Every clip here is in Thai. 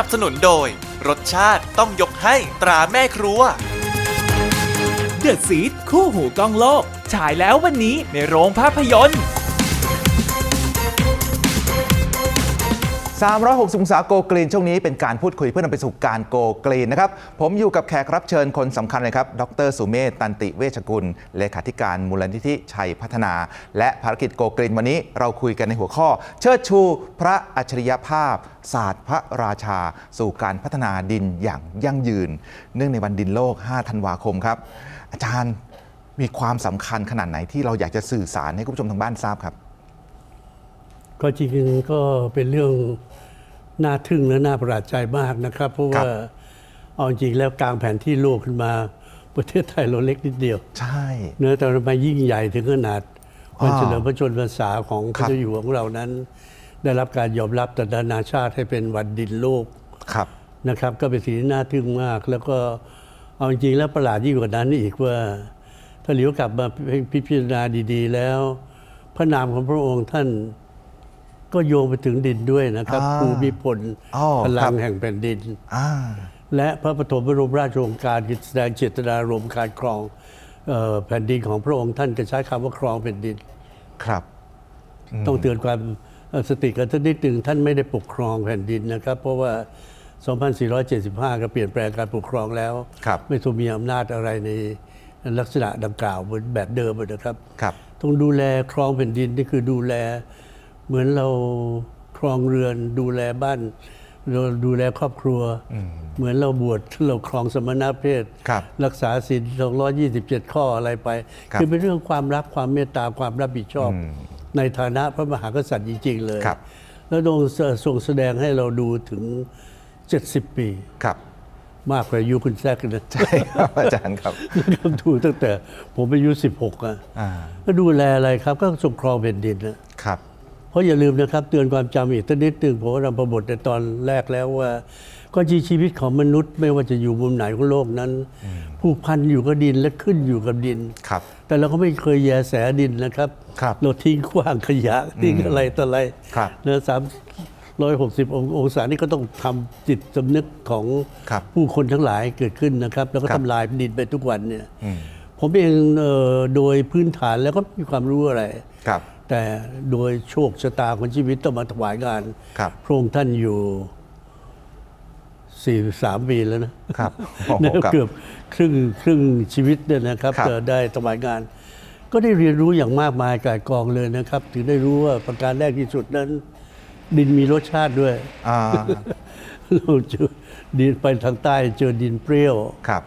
นับสนุนโดย รสชาติต้องยกให้ตราแม่ครัว เดอะซีดคู่หูกล้องโลก ฉายแล้ววันนี้ในโรงภาพยนตร์ 360องศาโกกรีนช่วงนี้เป็นการพูดคุยเพื่อนำไปสู่การโกกรีนนะครับ ผมอยู่กับแขกรับเชิญคนสำคัญเลยครับ ดรสุเมธตันติเวชกุล เลขาธิการมูลนิธิชัยพัฒนา และภารกิจโกกรีนวันนี้เราคุยกันในหัวข้อ เชิดชูพระอัจฉริยภาพ ศาสตร์พระราชา สู่การพัฒนาดินอย่างยั่งยืน เนื่องในวันดินโลก 5 ธันวาคมครับ อาจารย์มีความสำคัญขนาดไหนที่เราอยากจะสื่อสารให้คุณผู้ชมทางบ้านทราบครับ ก็จริงๆก็เป็นเรื่องน่าทึ่งและน่าประหลาดใจมากนะครับ เพราะครัว่าบเอาจริงแล้วกลางแผนที่โลกขึ้นมาประเทศไทยเราเล็กนิดเดียว ใช่เนื้อะแต่ทำไมยิ่งใหญ่ถึงขนาดวันอ่าเฉลิมพระชนมพรรษาของพครัระบเจ้าอยู่หัวของเรานั้น ได้รับการยอมรับแต่นานาชาติให้เป็นวันดินโลกครับนะครับ ก็เป็นสิ่งที่น่าทึ่งมาก แล้วก็เอาจริงๆแล้วประหลาดยิ่งกว่านั้นอีกว่าถ้าเหลียวกลับมาพิจารณาดี ๆ แล้ว พระนามของพระองค์ท่าน ก็โยงไปถึงดินด้วยนะครับอ่าภูมิพลอ๋อพลัครังบแห่งแผ่นดินอ่าและพระปฐมบรมราชโองการคือแสดงเจตนารมณ์การครองเอ่อแผ่นดินของพระองค์ท่านก็ใช้คำว่าครองแผ่นดินครับต้องเตือนความเอ่อสติกันสักนิดหนึ่งท่านไม่ได้ปกครองแผ่นดินนะครับ เพราะว่า 2475 ก็เปลี่ยนแปลงการปกครองแล้วครับไม่ทรงมีอำนาจอะไรในลักษณะดังกล่าวเหมือนแบบเดิมนะครับครับต้องดูแลครองแผ่นดินนี่คือดูแล เหมือนเราครองเรือนดูแลบ้านเราดูแลครอบครัว เหมือนเราบวชเราครองสมณเพศครับรักษาศีล227 ข้ออะไรไปครับอเป็นเรื่องความรักความเมตตาความรับผิดชอบ ในฐานะพระมหากษัตริย์จริง ๆ เลยครับแล้วทรงทรงแสดงให้เราดูถึง 70 ปีครับ มากกว่าอายุคุณแซกนะใช่ครับอาจารย์ครับนะครับดูตั้งแต่ผมอายุ 16อะอ่าก็ดูแลอะไรครับ ก็ทรงครองแผ่นดินนะครับ เพราะอย่าลืมนะครับเตือนความจำอีกสักนิดหนึ่งผมว่านำประบทในตอนแรกแล้วว่า ก็ชีชีวิตของมนุษย์ไม่ว่าจะอยู่มุมไหนของโลกนั้น ผูกพันอยู่กับดินและขึ้นอยู่กับดินครับ แต่เราก็ไม่เคยแยแสดินนะครับครับเราทิ้งขว้างขยะทิ้งอะไรต่ออะไรครับนะสามร้อยหกสิบองศานี่ก็ต้องทำจิตสำนึกของครับผู้คนทั้งหลายเกิดขึ้นนะครับ แล้วก็ครับทำลายดินไปทุกวันเนี่ยอืมผมเองเอ่อโดยพื้นฐานแล้วก็มีความรู้อะไรครับ แต่โดยโชคชะตาของชีวิตต้องมาถวายงานครับพระองค์ท่านอยู่ 43 ปีแล้วนะครับโอ้โหนะครับ เกือบครึ่งครึ่งชีวิตเนี่ยนะครับครับ จะได้ถวายงาน ก็ได้เรียนรู้อย่างมากมายกายกองเลยนะครับ ถึงได้รู้ว่าประการแรกที่สุดนั้น ดินมีรสชาติด้วย อ่าเราเจอดินไปทางใต้เจอดินเปรี้ยวครับ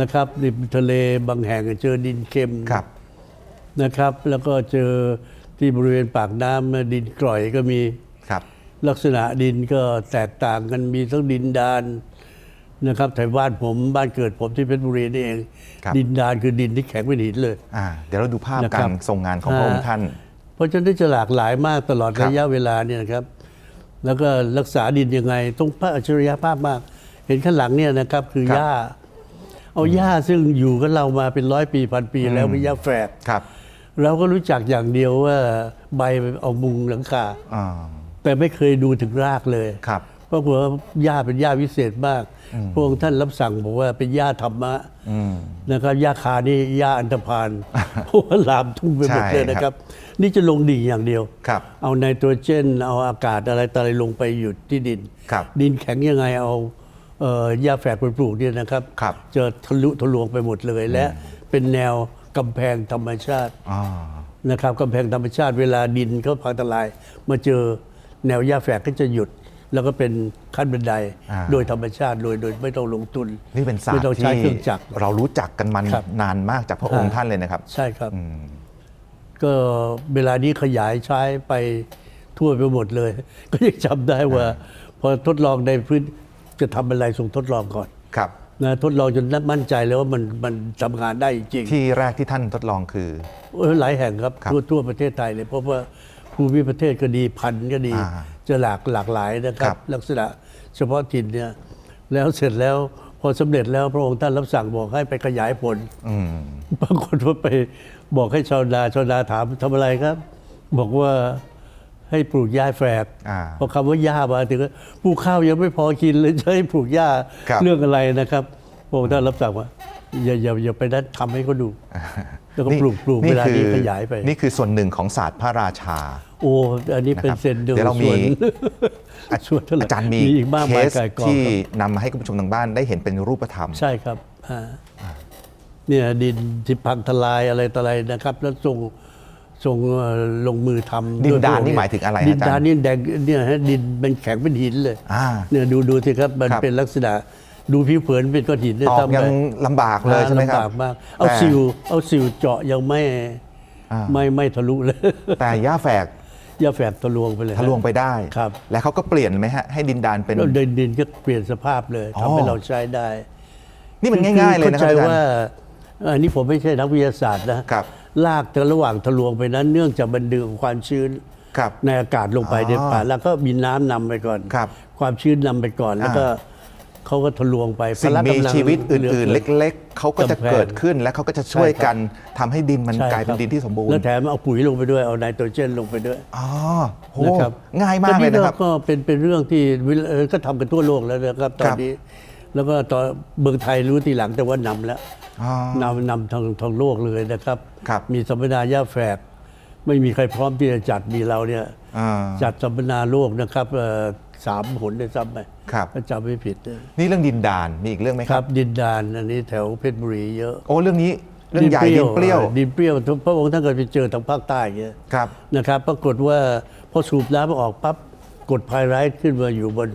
นะครับริมทะเลบางแห่งเจอดินเค็ม ครับ นะครับแล้วก็เจอ ที่บริเวณปากน้ำดินกร่อยก็มีครับ ลักษณะดินก็แตกต่างกันมีทั้งดินดานนะครับแต่บ้านผมบ้านเกิดผมที่เพชรบุรีนี่เอง ครับ ดินดานคือดินที่แข็งเป็นหินเลย อ่าเดี๋ยวเราดูภาพนะคการับรทรงงานของพระองค์อ่าท่าน เพราะฉะนั้นจะหลากหลายมากตลอดครับ ระยะเวลาเนี่ยนะครับ แล้วก็รักษาดินยังไง ต้องพระอัจฉริยภาพมาก เห็นข้างหลังเนี่ยนะครับคือครับหญ้า เอาหญ้าซึ่งอยู่กับเรามาเป็นร้อยปีพันปีแล้วเป็นหญ้าแฝก ครับ เราก็รู้จักอย่างเดียวว่าใบเอามุงหลังคา อ่า แต่ไม่เคยดูถึงรากเลยครับ เพราะว่าหญ้าเป็นหญ้าวิเศษมาก พระองค์ท่านรับสั่งบอกว่าเป็นหญ้าธรรมะอืม นะครับหญ้าคานี่หญ้าอันธพาลเพราะว่าลามทุ่งไปหมดใช่เลยนะครับ นี่จะลงดิ่งอย่างเดียว ครับ เอาไนโตรเจน เอาอากาศอะไรต่ออะไรลงไปอยู่ที่ดิน ครับดินแข็งยังไงเอาเอ่อหญ้าแฝกไปปลูกเนี่ยนะครับ ครับ จะทะลุทะลวงไปหมดเลยและเป็นแนว กำแพงธรรมชาติอ่านะครับกำแพงธรรมชาติเวลาดินเขาพังทลาย มาเจอแนวหญ้าแฝกก็จะหยุด แล้วก็เป็นขั้นบันไดอ่าโดยธรรมชาติโดยโดยไม่ต้องลงทุนนี่เป็นศาสตไม่ร์ต้องใช้ที่เครื่องจักรเรารู้จักกันมันครับนานมากจากพระองค์อ่าท่านเลยนะครับ ใช่ครับอืมก็เวลานี้ขยายใช้ไปทั่วไปหมดเลย ก็ยังจำได้ว่า พอทดลองในพื้นจะทำอะไรส่งทดลองก่อนครับ นะทดลองจนมั่นใจแล้วว่ามันมันทำงานได้จริงที่แรกที่ท่านทดลองคือเออหลายแห่งครับครับทั่วทั่วประเทศไทยเลยเพราะว่าภูมิประเทศก็ดีพันธุ์ก็ดีอ่าจะหลากหลากหลายนะครัครับบลักษณะเฉพาะถิ่นเนี่ยแล้วเสร็จแล้วพอสำเร็จแล้วพระองค์ท่านรับสั่งบอกให้ไปขยายผลอืมปรากฏว่าไปบอกให้ชาวนาชาวนาถามทำอะไรครับ บอกว่า ให้ปลูกหญ้าแฝกอ่าเพราะคำว่าหญ้ามาถึงปลูกข้าวยังไม่พอกินเลยจะให้ปลูกหญ้าครับ เรื่องอะไรนะครับพระองค์ท่านรับสั่งว่าอย่าอย่าอย่าไปนั้นทำให้เขาดู แล้วก็ปลูกปลูกเวลานี้คือขยายไป นี่คือส่วนหนึ่งของศาสตร์พระราชา โอ้อันนี้เป็นนะครับเซนเดอร์เดี๋ยวเรามี ส่วนส่วนเท่าไหร่อาจารย์มีอีกมากเคมายสกายกองที่ครับ นำมาให้คุณผู้ชมทางบ้านได้เห็นเป็นรูปธรรม ใช่ครับอ่าเนี่ยดินที่พังทลายอะไรต่ออะไรนะครับ แล้วส่งส่ง เอ่อลงมือทำดินดานวนี่พวกหมายถึงอะไรฮะดินอาจารย์ดานนี่แดงเนี่ยฮะดินเป็นแข็งเป็นหินเลยอ่าเนี่ยดูดูสิครับมันครับเป็นลักษณะดูผิวเผินเป็นก้อนหินด้วยตอกซ้ำไปยังลำบากเลยใช่ไหมครับลำบากมากเอาแต่ซิวเอาซิวเจาะยังไม่อ่าไม่ไม่ทะลุเลย แต่ย่าแฝกอย่าแฝดทะลวงไปเลยฮทะลวงไปได้ครับ และเขาก็เปลี่ยนไหมฮะให้ดินดานเป็นแล้วดินดินก็เปลี่ยนสภาพเลยอ๋อทำให้เราใช้ได้ นี่มันง่าย ๆ เลยนะคเข้ารับใจอาจารว่าย์อันนี้ผมไม่ใช่นักวิทยาศาสตร์นะครับ ลากแต่ระหว่างทะลวงไปนั้น เนื่องจากมันดึงความชื้นครับในอากาศลงไปอ๋อในป่าแล้วก็มีน้ำนำไปก่อนครับ ความชื้นนำไปก่อนแล้วก็เขาก็ทะลวงไปสิ่งพละมีกำลัชีวิตอื่นๆหลืเล็ก ๆเขาก็จะกำแพงเกิดขึ้นและเขาก็จะช่วยกันทำให้ดินมันใช่กลายเป็นครับดินที่สมบูรณ์แล้วแถมเอาปุ๋ยลงไปด้วยเอาไนโตรเจนลงไปด้วยอ๋อโหนะครับง่ายมากเลยนะครับก็เป็นเป็นเรื่องที่วิลเออก็ทำกันทั่วโลกแล้วนะครับตอคนรับนี้แล้วก็ตอนเมืองไทยรู้ทีหลังแต่ว่านำแล้วอ๋อ นำนำทางทางโลกเลยนะครับครับมีสัมมนาย่าแฝกไม่มีใครพร้อมที่จะจัดมีเราเนี่ยอ่าจัดสัมมนาโลกนะครับเอ่อสามหนได้ซ้ำไปครับถ้าจำไม่ผิดนะนี่เรื่องดินดานมีอีกเรื่องไหมคครัรับบดินดานอันนี้แถวเพชรบุรีเยอะ โอ้เรื่องนี้เรื่องใหญ่ดินเปรี้ยวออดินเปรี้ยวพระองค์ท่านก็ไปเจอทางภาคใต้อย่างเงี้ยครับนะครับปรากฏว่าพอสูบน้ำออกปั๊บกดไพไรท์ขึ้นมาอยู่บน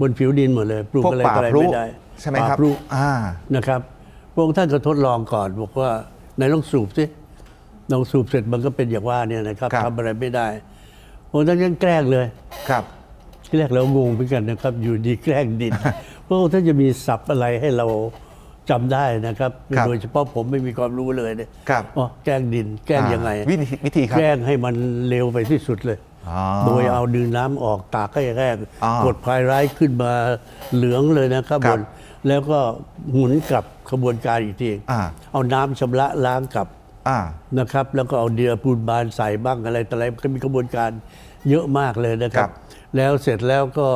บนผิวดินหมดเลย ปลูกพวกอะไรป่าต่ออะไรพลุไม่ได้ใช่ไหมป่าครับพลุอ่านะครับพ ระองค์ท่านก็ทดลองก่อน บอกว่าไหนลองสูบสิลองสูบเสร็จมันก็เป็นอย่างว่าเนี่ยนะครับครับ ทำอะไรไม่ได้พระองค์ท่านยังแกล้งเลย ครับ ที่แรกเรางงเหมือนกันนะครับ อยู่ดีแกล้งดินพระองค์ท่านจะมีศัพท์อะไรให้เราจำได้นะครับ ครับโดยเฉพาะผมไม่มีความรู้เลยเนี่ยครับ อ๋อแกล้งดิน แกล้งยังไง อ่าวิธีวิธีครับ แกล้งให้มันเร็วไปที่สุดเลย อ๋อ โดยเอาดึงน้ำออกตากให้แห้งอ๋อกดพายร้ายขึ้นมาเหลืองเลยนะครับครับบน แล้วก็หมุนกลับขบวนการอีกทีอ่า เอาน้ำชำระล้างกลับอ่า นะครับ แล้วก็เอาเดือปูนบานใส่บ้างอะไรต่ออะไรก็มีกระบวนการเยอะมากเลยนะครัครับ บ แล้วเสร็จแล้วก็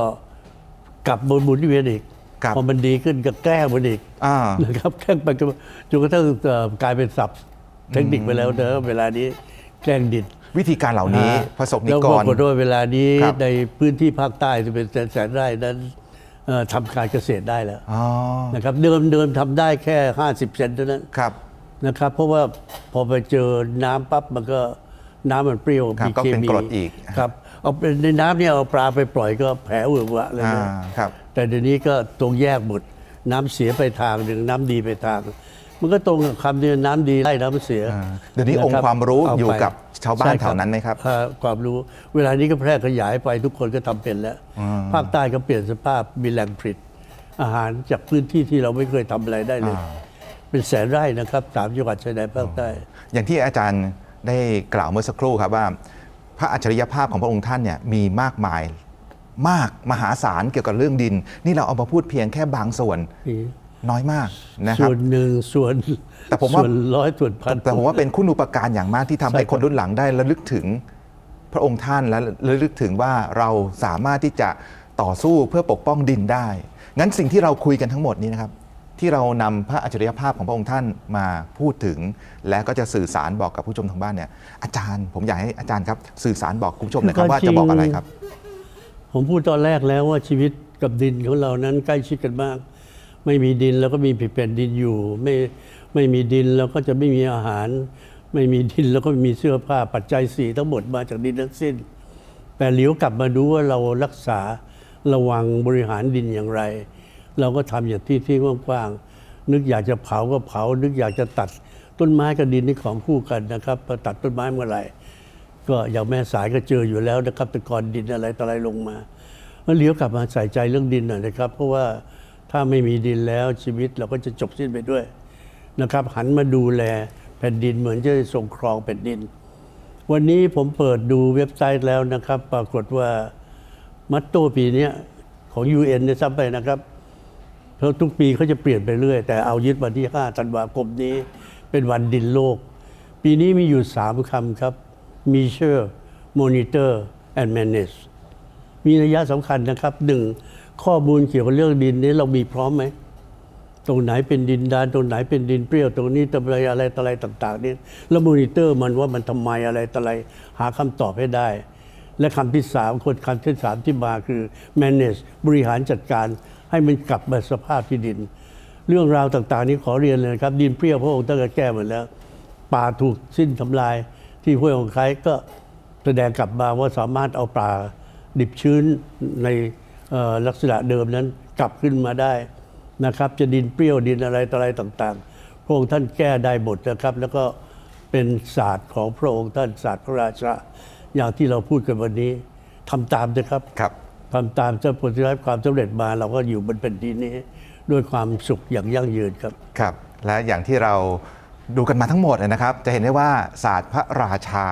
กลับบนหมุนเวียนอีกครับ พอมันดีขึ้นก็แกล้งมันอีก อ่า นะครับแกล้งไปจนจนกระทั่งเอ่อกลายเป็นศัพท์เทคนิคไปแล้วเนอะเวลานี้แกล้งดินวิธีการเหล่านี้อ่าประสบนิแล้วกปรรากฏว่าเวลานี้ครับในพื้นที่ภาคใต้จะเป็นแสนแสนไร่นั้นเอ่อ ทำการเกษตรได้แล้วอ๋อนะครับเดิมเดิมทำได้แค่ 50 เซนเท่านั้นครับนะครับ เพราะว่าพอไปเจอน้ำปั๊บมันก็น้ำมันเปรี้ยวครับมีก็เคเป็นมีกรดอีกครับเอาไปในน้ำเนี่ยเอาปลาไปปล่อยก็แผลเวอะหวะเลยอ่านะครับ แต่เดี๋ยวนี้ก็ตรงแยกหมดน้ำเสียไปทางหนึ่งน้ำดีไปทาง มันก็ตรงกับคำที่น้ำดีไล่น้ำเสียอ่าเดี๋ยวนี้ะคองค์ความรู้เไปอยู่กับชาวบ้านใช่แถวนั้นไหมครับอ่าความรู้เวลานี้ก็แพร่ขยายไปทุกคนก็ทำเป็นแล้ว ภาคใต้ก็เปลี่ยนสภาพมีแหล่งผลิต อาหารจากพื้นที่ที่เราไม่เคยทำอะไรได้เลย อ่า เป็นแสนไร่นะครับสามจังหวัดชายแดนภาคใต้ อย่างที่อาจารย์ได้กล่าวเมื่อสักครู่ครับว่า พระอัจฉริยภาพของพระองค์ท่านเนี่ยมีมากมายมากมหาศาลเกี่ยวกับเรื่องดิน นี่เราเอามาพูดเพียงแค่บางส่วนนี่ น้อยมากนะครัส่บ วนหนึ่งส่วนแต่ผมว่า ส่วนร้อยส่วนพัน แต่ผมว่าเป็นคุณูปการอย่างมากที่ทำให้ใช่ครับ คนรุ่นหลังได้ระลึกถึงพระองค์ท่านและระลึกถึงว่าเราสามารถที่จะต่อสู้เพื่อปกป้องดินได้ งั้นสิ่งที่เราคุยกันทั้งหมดนี้นะครับ ที่เรานำพระอัจฉริยภาพของพระองค์ท่านมาพูดถึง และก็จะสื่อสารบอกกับผู้ชมทางบ้านเนี่ยอาจารย์ผมอยากให้อาจารย์ครับสื่อสารบอกคุณผู้ชมหนะครับว่าจะบอกอะไรครับ ผมพูดตอนแรกแล้วว่าชีวิตกับดินของเรานั้นใกล้ชิดกันมาก ไม่มีดินแล้วก็มีผิดแผ่นดินอยู่ ไม่ไม่มีดินแล้วก็จะไม่มีอาหาร ไม่มีดินแล้วก็ไม่มีเสื้อผ้าปัจจัยสี่ทั้งหมดมาจากดินทั้งสิ้น แต่เหลียวกลับมาดูว่าเรารักษาระวังบริหารดินอย่างไร เราก็ทำอย่างที่ที่กว้างๆนึกอยากจะเผาก็เผา นึกอยากจะตัดต้นไม้กับดินนี่ของคู่กันนะครับพอตัดต้นไม้เมื่อไหร่ก็อย่างแม่สายก็เจออยู่แล้วนะครับแต่ก่อนดินอะไรต่ออะไรลงมามันเลี้ยวกลับมาใส่ใจเรื่องดินหน่อยนะครับ เพราะว่า ถ้าไม่มีดินแล้วชีวิตเราก็จะจบสิ้นไปด้วยนะครับ หันมาดูแลแผ่นดินเหมือนจะทรงครองแผ่นดิน วันนี้ผมเปิดดูเว็บไซต์แล้วนะครับ ปรากฏว่ามัตโตปีนี้ของ UN เนี่ยซ้ำไปนะครับ เพราะทุกปีเขาจะเปลี่ยนไปเรื่อย แต่เอายึดวันที่ 5 ธันวาคมนี้ เป็นวันดินโลก ปีนี้มีอยู่ 3คำครับ measure monitor and manage มีนัยยะสำคัญนะครับหนึ่ง ข้อมูลเกี่ยวกับเรื่องดินนี้เรามีพร้อมไหม ตรงไหนเป็นดินดานตรงไหนเป็นดินเปรี้ยว ตรงนี้ตำอะไรอะไรตอะไรต่างๆนี่แล้วมอนิเตอร์มันว่ามันทำไมอะไรตอะไรหาคำตอบให้ได้ และคำที่สามคนคำที่สามที่มาคือ manage บริหารจัดการให้มันกลับมาสภาพที่ดิน เรื่องราวต่างๆ นี้ขอเรียนเลยนะครับ ดินเปรี้ยวพระองค์ตั้งแต่แก้หมดแล้ว ป่าถูกสิ้นทำลาย ที่ห้วยของไครก็แสดงกลับมาว่าสามารถเอาป่าดิบชื้นใน ลักษณะเดิมนั้นกลับขึ้นมาได้นะครับ จะดินเปรี้ยวดินอะไรต่ออะไรต่างๆ พระองค์ท่านแก้ได้หมดนะครับ แล้วก็เป็นศาสตร์ของพระองค์ท่านศาสตร์พระราชาอย่างที่เราพูดกันวันนี้ทำตามนะครับครับทำตามจะผลที่ได้ความสำเร็จมาเราก็อยู่บนแผ่นดินนี้ ด้วยความสุขอย่างยั่งยืนครับครับ และอย่างที่เราดูกันมาทั้งหมดนะครับ จะเห็นได้ว่าศาสตร์พระราชา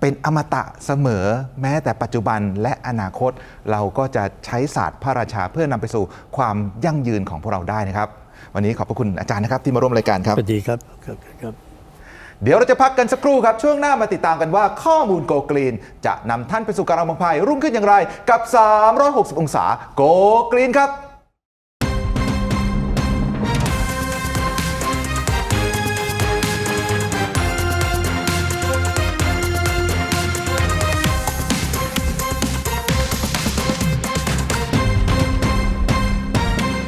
เป็นอมตะเสมอแม้แต่ปัจจุบันและอนาคต เราก็จะใช้ศาสตร์พระราชาเพื่อนำไปสู่ความยั่งยืนของพวกเราได้นะครับ วันนี้ขอบพระคุณอาจารย์นะครับที่มาร่วมรายการครับ สวัสดีครับครับครับ เดี๋ยวเราจะพักกันสักครู่ครับ ช่วงหน้ามาติดตามกันว่าข้อมูลโกกรีน จะนำท่านไปสู่การเอามังพายรุ่งขึ้นอย่างไร กับ 360 องศาโกกรีนครับ